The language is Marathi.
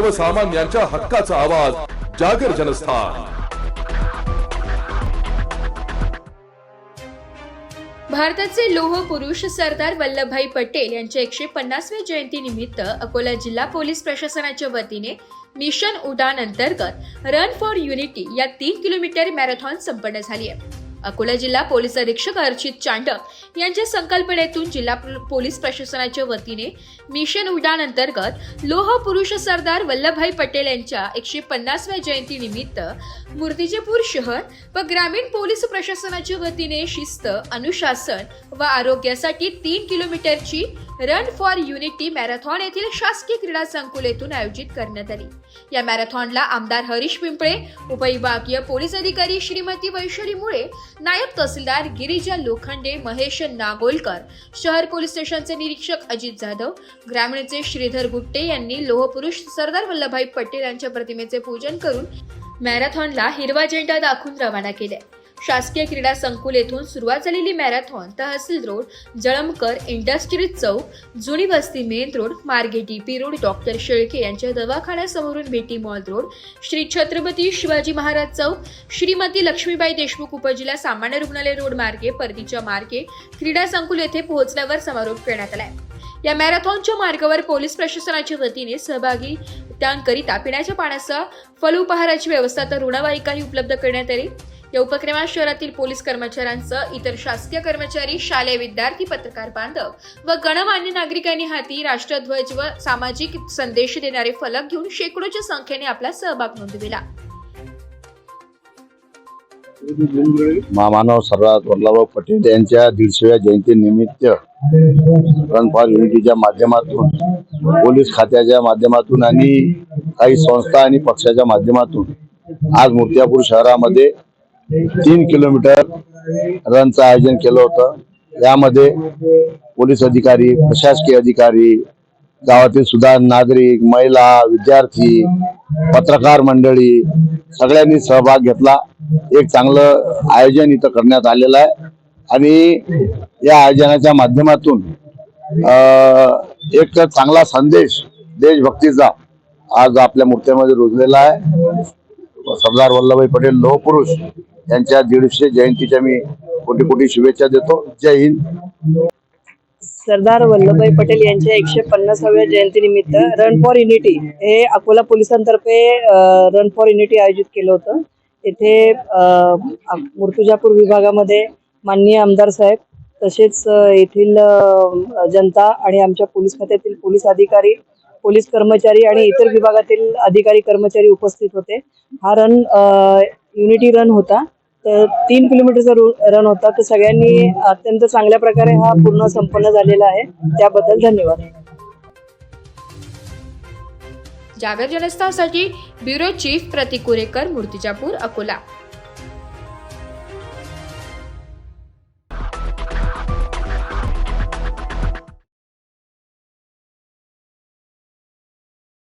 सर्वसामान्यांच्या हक्काचा आवाज जागर जनस्थान. भारताचे लोह पुरुष सरदार वल्लभभाई पटेल यांच्या एकशे पन्नासव्या जयंती निमित्त अकोला जिल्हा पोलीस प्रशासनाच्या वतीने मिशन उडान अंतर्गत रन फॉर युनिटी या तीन किलोमीटर मॅरेथॉन संपन्न झाली आहे. अकोला जिल्हा पोलीस अधीक्षक अर्चित चांडक यांच्या संकल्पनेतून जिल्हा पोलीस प्रशासनाच्या वतीने मिशन उडान अंतर्गत लोह पुरुष सरदार वल्लभभाई पटेल यांच्या एकशे पन्नासव्या जयंती निमित्त मूर्तिजापूर शहर व ग्रामीण पोलीस प्रशासनाच्या वतीने शिस्त अनुशासन व आरोग्यासाठी तीन किलोमीटरची रन फॉर युनिटी मॅरेथॉन येथील शासकीय क्रीडा संकुल येथून आयोजित करण्यात आली. या मॅरेथॉनला आमदार हरीश पिंपळे उपविभागीय पोलीस अधिकारी श्रीमती वैशाली मुळे नायब तहसीलदार गिरिजा लोखंडे महेश नागोलकर शहर पोलीस स्टेशनचे निरीक्षक अजित जाधव ग्रामीणचे श्रीधर गुट्टे यांनी लोहपुरुष सरदार वल्लभभाई पटेल यांच्या प्रतिमेचे पूजन करून मॅरेथॉनला हिरवा झेंडा दाखवून रवाना केले. शासकीय क्रीडा संकुल येथून सुरुवात झालेली मॅरेथॉन तहसील रोड जळमकर इंडस्ट्रीज चौक जुनी वस्ती मेन रोड मार्गेटी डीपी रोड डॉक्टर शेळके यांच्या दवाखान्यासमोरून बेटी मॉल रोड श्री छत्रपती शिवाजी महाराज चौक श्रीमती लक्ष्मीबाई देशमुख उपजिल्हा सामान्य रुग्णालय रोड मार्गे परतीच्या मार्गे क्रीडा संकुल येथे पोहोचल्यावर समारोप करण्यात आलाय. या मॅरेथॉनच्या मार्गावर पोलीस प्रशासनाच्या वतीने सहभागी त्यांकरिता पिण्याच्या पाण्याचा फल उपहाराची व्यवस्था तर रुग्णवाहिकाही उपलब्ध करण्यात आली. या उपक्रमात शहरातील पोलीस कर्मचाऱ्यांसह इतर शासकीय कर्मचारी शालेय विद्यार्थी पत्रकार बांधव व गणमान्य नागरिकांनी हाती राष्ट्रध्वज व सामाजिक संदेश देणारे फलक घेऊन शेकडोच्या संख्येने आपला सहभाग नोंदविला. महामानव सरदार वल्लभभाई पटेल यांच्या दीडशेव्या जयंतीनिमित्त रन फॉर युनिटीच्या माध्यमातून पोलीस खात्याच्या माध्यमातून आणि काही संस्था आणि पक्षाच्या माध्यमातून आज मूर्तिजापूर शहरामध्ये तीन किलोमीटर रनचं आयोजन केलं होतं. यामध्ये पोलीस अधिकारी प्रशासकीय अधिकारी गावातील सुधार नागरिक महिला विद्यार्थी पत्रकार मंडळी सगळ्यांनी सहभाग घेतला. एक चांगलं आयोजन इथं करण्यात आलेलं आहे. आणि या आयोजनाच्या माध्यमातून एक चांगला संदेश देशभक्तीचा आज आपल्या मूर्त्यामध्ये रुजलेला आहे. सरदार वल्लभभाई पटेल लोहपुरुष यांच्या दीडशे जयंतीच्या मी कोटी कोटी शुभेच्छा देतो. जय हिंद. सरदार वल्लभभाई पटेल यांच्या एकशे पन्नासाव्या जयंतीनिमित्त रन फॉर युनिटी हे अकोला पोलिसांतर्फे रन फॉर युनिटी आयोजित केलं होतं. येथे मुर्तुजापूर विभागामध्ये माननीय आमदार साहेब तसेच येथील जनता आणि आमच्या पोलीस खात्यातील पोलीस अधिकारी पोलीस कर्मचारी आणि इतर विभागातील अधिकारी कर्मचारी उपस्थित होते. हा रन युनिटी रन होता. तर तीन किलोमीटरचा रन होता. तर सगळ्यांनी अत्यंत चांगल्या प्रकारे हा पूर्ण संपन्न झालेला आहे. त्याबद्दल धन्यवाद. जागर जनस्थासाठी ब्युरो चीफ प्रतिकुरेकर मूर्तिजापूर अकोला.